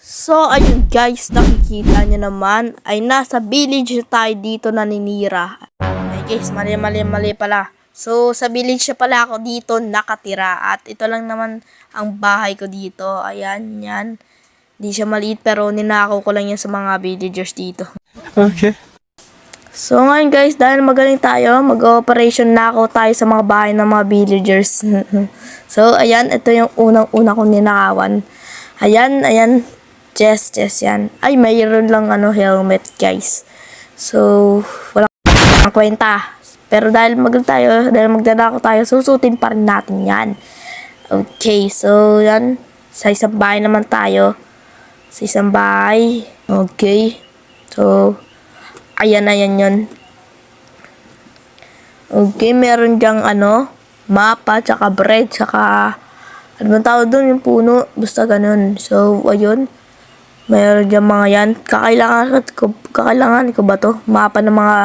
So, ayun guys, nakikita nyo naman, ay nasa village na tayo dito naninira. Ay guys, mali, mali, mali pala. So, sa village na pala ako dito nakatira. At ito lang naman ang bahay ko dito. Ayan, yan. Di siya maliit pero ninakaw ko lang yan sa mga villagers dito. Okay. So ngayon guys, dahil magaling tayo, mag-operation na ako tayo sa mga bahay ng mga villagers. so ayan, ito yung unang-una kong ninakawan. Ayan, ayan. Chest, chest yan. Ay, mayroon lang ano, helmet guys. So, wala ang kwenta. Pero dahil magaling tayo, dahil magdadako tayo, susutin pa rin natin yan. Okay, so yan. Sa isang bahay naman tayo. Sa isang bahay. Okay. So, ayan na yan yun. Okay, meron diyang ano, mapa, tsaka bread, tsaka, ano bang tawag doon, yung puno, basta ganun. So, ayun, meron diyang mga yan. Kakailangan ko, kakailangan ko ba to? Mapa ng mga,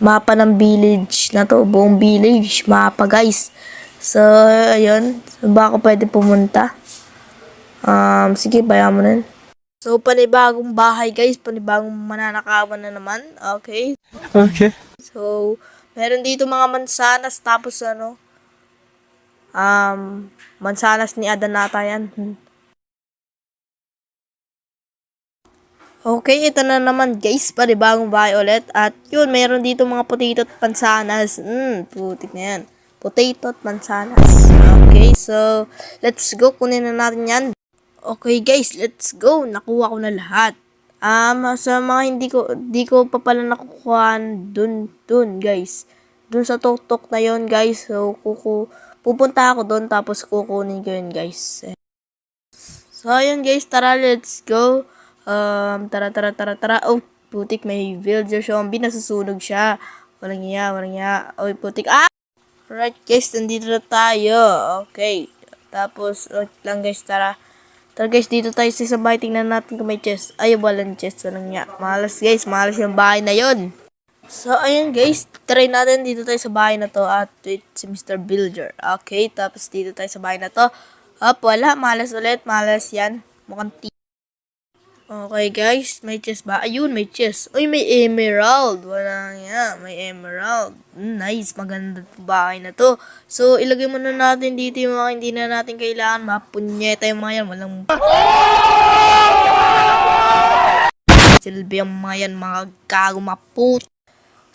mapa ng village na to, buong village, mapa guys. So, ayun, so, ba ako pwede pumunta? Um, sige, bayan mo na. So, panibagong bahay guys, panibagong mananakawan na naman. Okay. Okay. So, meron dito mga mansanas tapos ano, um, mansanas ni Adan nata yan. Hmm. Okay, ito na naman guys, panibagong bahay ulit. At yun, meron dito mga potato at mansanas. Hmm, putik na yan. Potato at mansanas. Okay, so, let's go. Kunin na natin yan. Okay guys, let's go. Nakuha ko na lahat. Um, sa mga hindi ko, di ko pa pala nakukuha dun, dun guys. Dun sa tok-tok na yon guys. So, kuku, pupunta ako dun tapos kukunin ko yun guys. So, ayun guys, tara, let's go. Um, tara, tara, tara, tara. Oh, putik, may villager zombie, nasusunog siya. Walang iya, walang iya. Oy, putik. Ah! Alright guys, nandito na tayo. Okay. Tapos, wait lang guys, tara. Tara guys, dito tayo sa isang bahay. Tingnan natin kung may chest. Ay, walang chest. Walang nga. Malas guys, malas yung bahay na yon. So, ayun guys. Try natin dito tayo sa bahay na to. At wait, si Mr. Builder. Okay, tapos dito tayo sa bahay na to. Up, wala. Malas ulit. Malas yan. Mukhang Okay guys, may chest ba? Ayun, may chest. Uy, may emerald. Wala nga, may emerald. Mm, nice, maganda to bahay na to. So, ilagay muna natin dito yung mga hindi na natin kailangan. Mapunyeta yung mga yan. Walang... Silbi yung mga yan, mga gago, maput.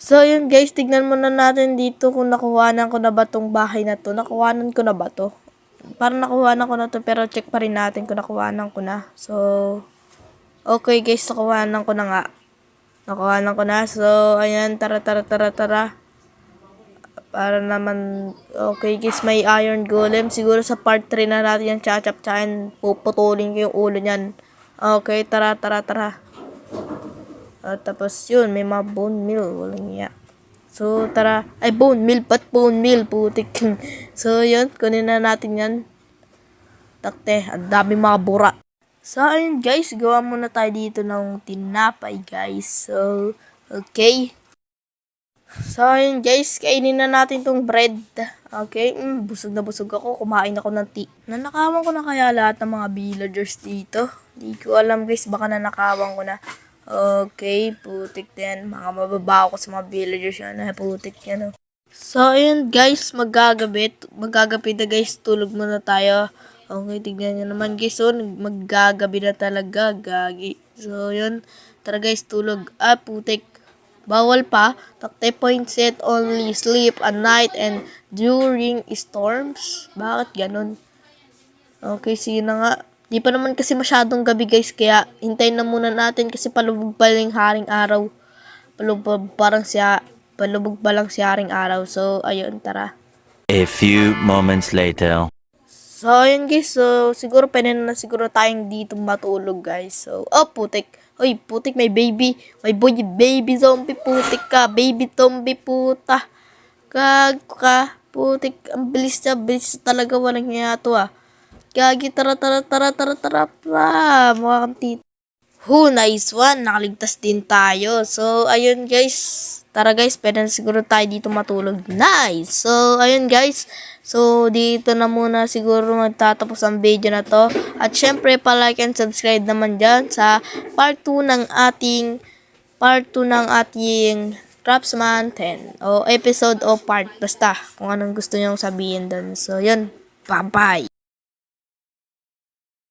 So, yun guys, tignan muna natin dito kung nakuhanan ko na ba tong bahay na to. Nakuhanan ko na ba to? Parang nakuhanan ko na to, pero check pa rin natin kung nakuhanan ko na. So, Okay guys, nakuhanan ko na nga. Nakuhanan ko na. So, ayan, tara, tara, tara, tara. Para naman, okay guys, may iron golem. Siguro sa part 3 na natin yan, chachap chain. Puputulin ko yung ulo niyan. Okay, tara, tara, tara. At tapos yun, may mga bone meal. Walang iya. So, tara. Ay, bone meal. Ba't bone meal? Putik. so, yun. Kunin na natin yan. Takte. Ang dami mga bura. So, ayun guys, gawa muna tayo dito ng tinapay guys. So, okay. So, ayun guys, kainin na natin tong bread. Okay, mm, busog na busog ako. Kumain ako ng tea. Nanakawan ko na kaya lahat ng mga villagers dito. Di ko alam guys, baka nanakawan ko na. Okay, putik din. Mga mababaw ko sa mga villagers yan. Ay, putik yan. Oh. So, ayun guys, magagabi. Magagabi na guys, tulog muna tayo. Okay, tignan nyo naman guys. So, maggagabi na talaga. Gagi. So, yun. Tara guys, tulog. Ah, putik. Bawal pa. Takte point set only sleep at night and during storms. Bakit ganun? Okay, sige na nga. Di pa naman kasi masyadong gabi guys. Kaya hintayin na muna natin kasi palubog pa lang haring araw. Palubog parang siya. Palubog pa lang si haring araw. So, ayun, tara. A few moments later. So, ayun guys. So, siguro pwede na siguro tayong dito matulog guys. So, oh, putik. Uy, putik, may baby. May boy, baby zombie, putik ka. Baby zombie, puta. Gag ka. Putik, ang bilis niya. Bilis talaga, walang niya to ah. Gagi, tara, tara, tara, tara, tara, tara. Mga kantit. Who, nice one. Nakaligtas din tayo. So, ayun guys. Tara guys, pwede na siguro tayo dito matulog. Nice! So, ayun guys. So, dito na muna siguro magtatapos ang video na to. At syempre, pa-like and subscribe naman dyan sa part 2 ng ating part 2 ng ating Craftsman 10 o episode o part basta kung anong gusto nyong sabihin doon. So, yun. Bye-bye!